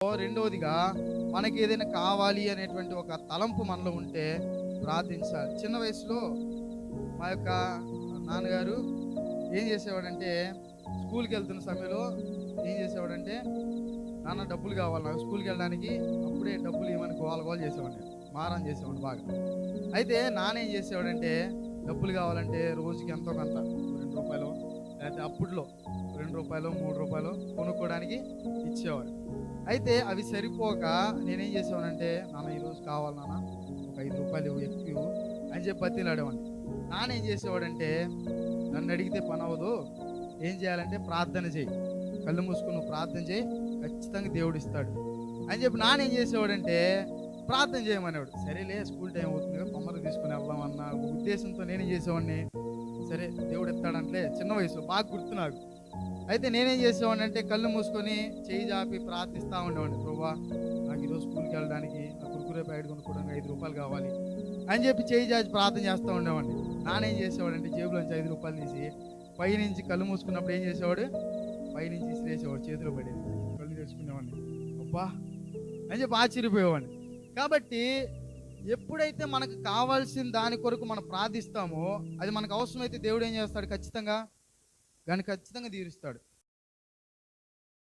రెండవదిగా మనకి ఏదైనా కావాలి అనేటువంటి ఒక తలంపు మనలో ఉంటే ప్రార్థించాలి. చిన్న వయసులో మా యొక్క నాన్నగారు ఏం చేసేవాడంటే స్కూల్కి వెళ్తున్న సమయంలో ఏం చేసేవాడంటే నాన్న డబ్బులు కావాలి నాకు స్కూల్కి వెళ్ళడానికి అప్పుడే డబ్బులు ఏమని గోల గోల చేసేవాడిని మారం చేసేవాడు బాగా. అయితే నాన్న ఏం చేసేవాడంటే డబ్బులు కావాలంటే రోజుకి ఎంతో కొంత రెండు రూపాయలు లేకపోతే అప్పుడులో రెండు రూపాయలు మూడు రూపాయలు కొనుక్కోవడానికి ఇచ్చేవాడు. అయితే అవి సరిపోక నేనేం చేసేవాడంటే నాన్న ఈరోజు కావాలి నాన్న ఒక ఐదు రూపాయలు ఎక్కువ అని చెప్పి బతిలాడేవాడిని. నాన్న ఏం చేసేవాడంటే నన్ను అడిగితే పని అవ్వదు ఏం చేయాలంటే ప్రార్థన చేయి. కళ్ళు మూసుకుని నువ్వు ప్రార్థన చేయి ఖచ్చితంగా దేవుడు ఇస్తాడు అని చెప్పి నాన్న ఏం చేసేవాడంటే ప్రార్థన చేయమనేవాడు. సరేలే స్కూల్ టైం అవుతుంది కదా తొందరగా తీసుకుని వెళ్దాం అన్న ఉద్దేశంతో నేనేం చేసేవాడిని సరే దేవుడు ఎత్తాడంటే చిన్న వయసు బాగా గుర్తు నాకు. అయితే నేనేం చేసేవాడిని అంటే కళ్ళు మూసుకొని చేయి జాపి ప్రార్థిస్తూ ఉండేవాడిని. ప్రభా నాకు ఈరోజు స్కూల్కి వెళ్ళడానికి ఆ కురుకురే బయట కొనుక్కోవడానికి ఐదు రూపాయలు కావాలి అని చెప్పి చేయి జాచి ప్రార్థన చేస్తూ ఉండేవాడిని. నానేం చేసేవాడంటే జేబులోంచి ఐదు రూపాయలు తీసి పైనుంచి కళ్ళు మూసుకున్నప్పుడు ఏం చేసేవాడు? పైనుంచి ఇసిరేసేవాడు చేతిలో పడేది. కళ్ళు తెచ్చుకునేవాడిని అబ్బా అని చెప్పి ఆశ్చర్యపోయేవాడిని. కాబట్టి ఎప్పుడైతే మనకు కావాల్సిన దాని కొరకు మనం ప్రార్థిస్తామో అది మనకు అవసరమైతే దేవుడు ఏం చేస్తాడు? ఖచ్చితంగా దాన్ని ఖచ్చితంగా తీరుస్తాడు.